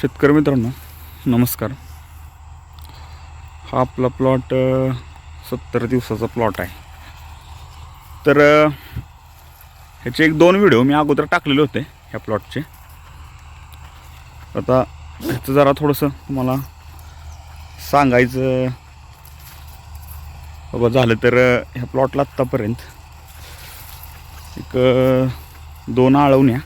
शेतकरी मित्रांनो नमस्कार. हा आपला प्लॉट सत्तर दिवसाचा प्लॉट आहे. तर ह्याचे एक दोन व्हिडिओ मी अगोदर टाकलेले होते ह्या प्लॉटचे आता ह्याचं जरा थोडंसं तुम्हाला सांगायचं बाबा झालं तर ह्या प्लॉटला आत्तापर्यंत एक दोन आळवण्या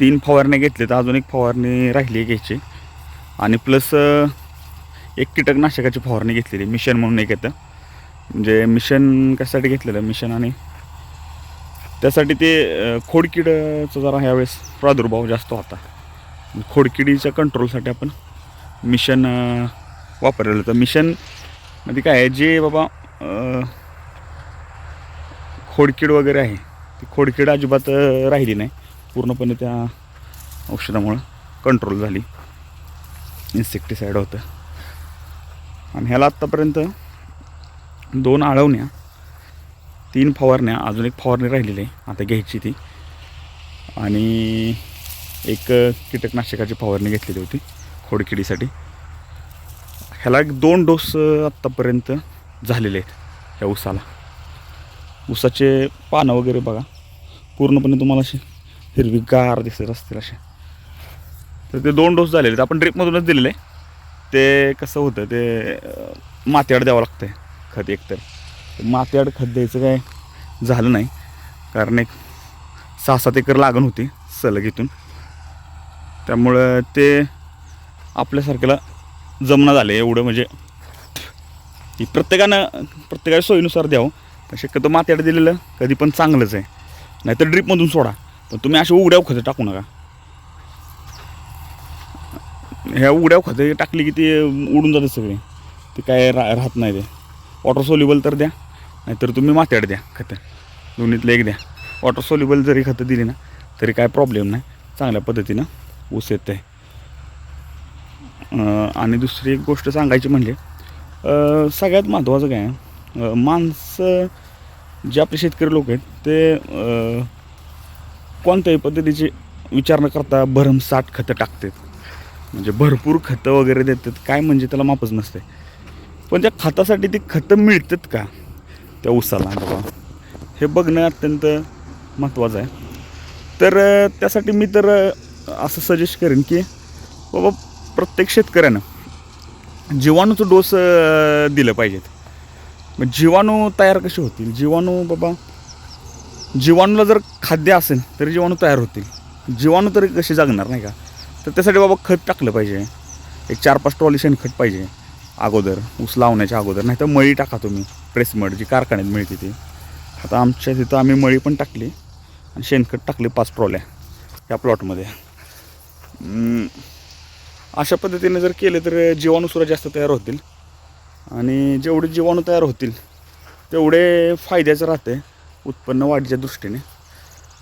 तीन फवारण्या घेतले तर अजून एक फवारणी राहिली आहे घ्यायची. आणि प्लस एक कीटकनाशकाची फवारणी घेतलेली मिशन म्हणून एक येतं. म्हणजे मिशन कशासाठी घेतलेलं? मिशन आणि त्यासाठी ते खोडकिडचं जरा ह्यावेळेस प्रादुर्भाव जास्त होता. खोडकिडीच्या कंट्रोलसाठी आपण मिशन वापरलेलं होतं. मिशनमध्ये म्हणजे काय आहे? जे बाबा खोडकीड वगैरे आहे ती खोडकीड अजिबात राहिली नाही. पूर्णपणे त्या औषधामुळं कंट्रोल झाली. इन्सेक्टिसाईड होतं. आणि ह्याला आत्तापर्यंत दोन आळवण्या तीन फवारण्या अजून एक फवारणी राहिलेली आहे. आता घ्यायची ती. आणि एक कीटकनाशकाची फवारणी घेतलेली होती खोडकिडीसाठी. ह्याला एक दोन डोस आत्तापर्यंत झालेले आहेत ह्या ऊसाला. उसाचे पानं वगैरे बघा. पूर्णपणे तुम्हाला असे हिरवीगार दिसत असतील असे तर ते दोन डोस झालेले आपण ड्रिपमधूनच दिलेले. ते कसं होतं ते मातीआड द्यावं लागतं आहे खत एकतर. मातीआड खत द्यायचं काय झालं नाही. कारण एक सहा सात एकर लागण होती सलग इथून. त्यामुळं ते आपल्यासारख्याला जमणं झालं एवढं म्हणजे. की प्रत्येकानं प्रत्येकाच्या सोयीनुसार द्यावं. शक्यतो मात्याड दिलेलं कधी पण चांगलंच आहे. नाहीतर ड्रीपमधून सोडा. पण तुम्ही असे उघड्या खतं टाकू नका. ह्या उघड्या खतं टाकली की ते उडून जाते सगळे. ते काय रा राहत नाही ते. वॉटर सोल्युबल तर द्या नाहीतर तुम्ही मात्याड द्या खतं. दोन्हीतलं एक द्या. वॉटर सोल्युबल जरी खतं दिली ना तरी काय प्रॉब्लेम नाही. चांगल्या पद्धतीनं ऊस येत आहे आणि दुसरी एक गोष्ट सांगायची म्हणजे सगळ्यात महत्त्वाचं काय आहे, माणसं जे आपले शेतकरी लोक आहेत ते कोणत्याही पद्धतीचे विचार न करता भरमसाठ खतं टाकतात. म्हणजे भरपूर खतं वगैरे देतात. काय म्हणजे त्याला मापच नसते पण त्या खतासाठी ती खतं मिळतात का? त्या उसाला बाबा. हे बघणं अत्यंत महत्त्वाचं आहे. तर त्यासाठी मी तर असं सजेस्ट करेन की बाबा प्रत्येक शेतकऱ्यानं जीवाणूचं डोस दिलं पाहिजेत. मग जीवाणू तयार कसे होतील? जीवाणू बाबा जीवाणूला जर खाद्य असेल तर जीवाणू तयार होतील. जीवाणू तरी कसे जगणार नाही का? तर त्यासाठी बाबा खत टाकलं पाहिजे. एक चार पाच ट्रॉली शेणखत पाहिजे. अगोदर ऊस लावण्याच्या अगोदर. नाही तर मळी टाका तुम्ही प्रेसमड जी कारखान्यात मिळते ती. आता आमच्या तिथं आम्ही मळी पण टाकली आणि शेणखत टाकले पाच ट्रॉल्या या प्लॉटमध्ये. अशा पद्धतीने जर केले तर जीवाणूसुद्धा जास्त तयार होतील. आणि जेवढे जीवाणू तयार होतील तेवढे फायद्याचं राहते उत्पन्न वाढीच्या दृष्टीने.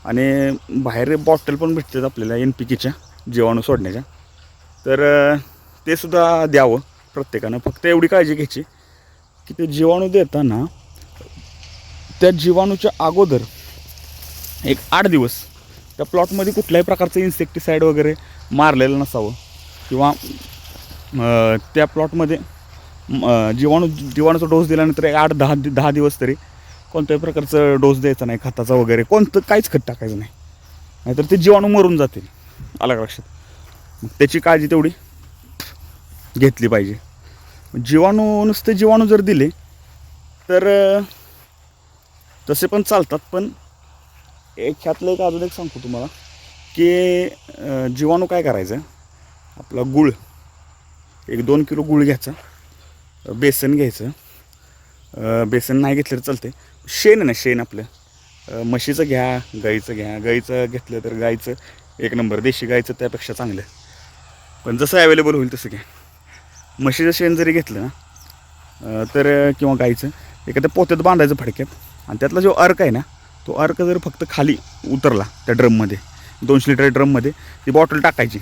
आणि बाहेर बॉटल पण भेटतात आपल्याला एन पी केच्या जीवाणू सोडण्याच्या. तर ते सुद्धा द्यावं प्रत्येकानं. फक्त एवढी काळजी घ्यायची की ते जीवाणू देताना त्या जीवाणूच्या अगोदर एक आठ दिवस त्या प्लॉटमध्ये कुठल्याही प्रकारचं इन्सेक्टिसाईड वगैरे मारलेलं नसावं. किंवा त्या प्लॉटमध्ये जीवाणू जीवाणूचा डोस दिल्यानंतर एक आठ दहा दहा दिवस तरी कोणत्याही प्रकारचं डोस द्यायचा नाही खताचा वगैरे कोणतं काहीच खत टाकायचं नाही. नाहीतर ते जीवाणू मरून जातील. आला लक्षात? मग त्याची काळजी तेवढी घेतली पाहिजे. जीवाणू नुसते जीवाणू जर दिले तर तसे पण चालतात पण एक ह्यातलं एक अजून एक सांगतो तुम्हाला की जीवाणू काय करायचं? आपला गुळ. एक दोन किलो गुळ घ्यायचा बेसन घ्यायचं बेसन नाही घेतलं तर चालते शेण आहे ना शेण आपलं. म्हशीचं घ्या गाईचं घ्या. गाईचं घेतलं तर गाईचं एक नंबर. देशी गाईचं त्यापेक्षा चांगलं. पण जसं अवेलेबल होईल तसं घ्या. म्हशीचं शेण जरी घेतलं ना तर किंवा गाईचं एखाद्या पोत्यात बांधायचं फडक्यात आणि त्यातला जो अर्क आहे ना तो अर्क जर फक्त खाली उतरला त्या ड्रममध्ये दोनशे लिटर ड्रममध्ये ती बॉटल टाकायची.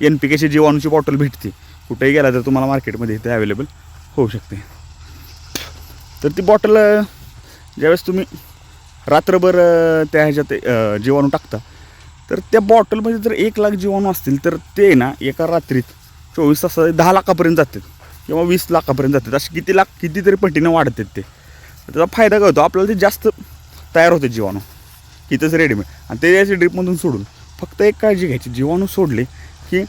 एन पी केची जीवाणूची बॉटल भेटते. कुठेही गेला तर तुम्हाला मार्केटमध्ये ते अवेलेबल होऊ शकते. तर ती बॉटल ज्यावेळेस तुम्ही रात्रभर त्या ह्याच्यात जीवाणू टाकता तर त्या बॉटलमध्ये जर एक लाख जीवाणू असतील तर ते ना एका रात्रीत चोवीस तास दहा लाखापर्यंत जातात किंवा वीस लाखापर्यंत जातात असे किती लाख कितीतरी पटीनं वाढतात ते. त्याचा फायदा काय होतो? आपल्याला ते जास्त तयार होते जीवाणू. इथंच रेडीमेड आणि ते यायचे ड्रीपमधून सोडून फक्त एक काळजी घ्यायची. जीवाणू सोडले की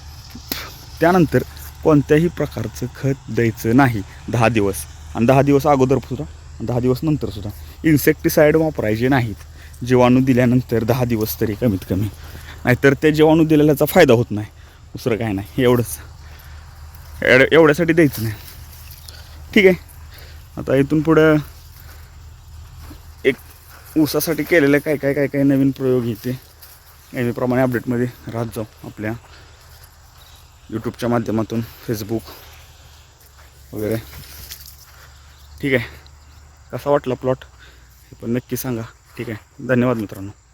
त्यानंतर कोणत्याही प्रकारचं खत द्यायचं नाही. दहा दिवस. आणि दहा दिवस अगोदर सुद्धा दहा दिवस नंतर सुद्धा. इन्सेक्टिसाईड वापरायचे नाहीत. जीवाणू दिल्यानंतर दहा दिवस तरी कमीत कमी. नाहीतर त्या जीवाणू दिलेल्याचा फायदा होत नाही. दुसरं काय नाही. एवढंच. एड एवढ्यासाठी द्यायचं नाही. ठीक आहे. आता इथून पुढं एक ऊसासाठी केलेलं काय काय काय काय नवीन प्रयोग येते नेहमीप्रमाणे अपडेटमध्ये राहत जाऊ आपल्या यूट्यूबच्या माध्यमातून फेसबुक वगैरे. ठीक आहे. कसा वाटला प्लॉट हे पण नक्की सांगा. ठीक आहे. धन्यवाद मित्रांनो.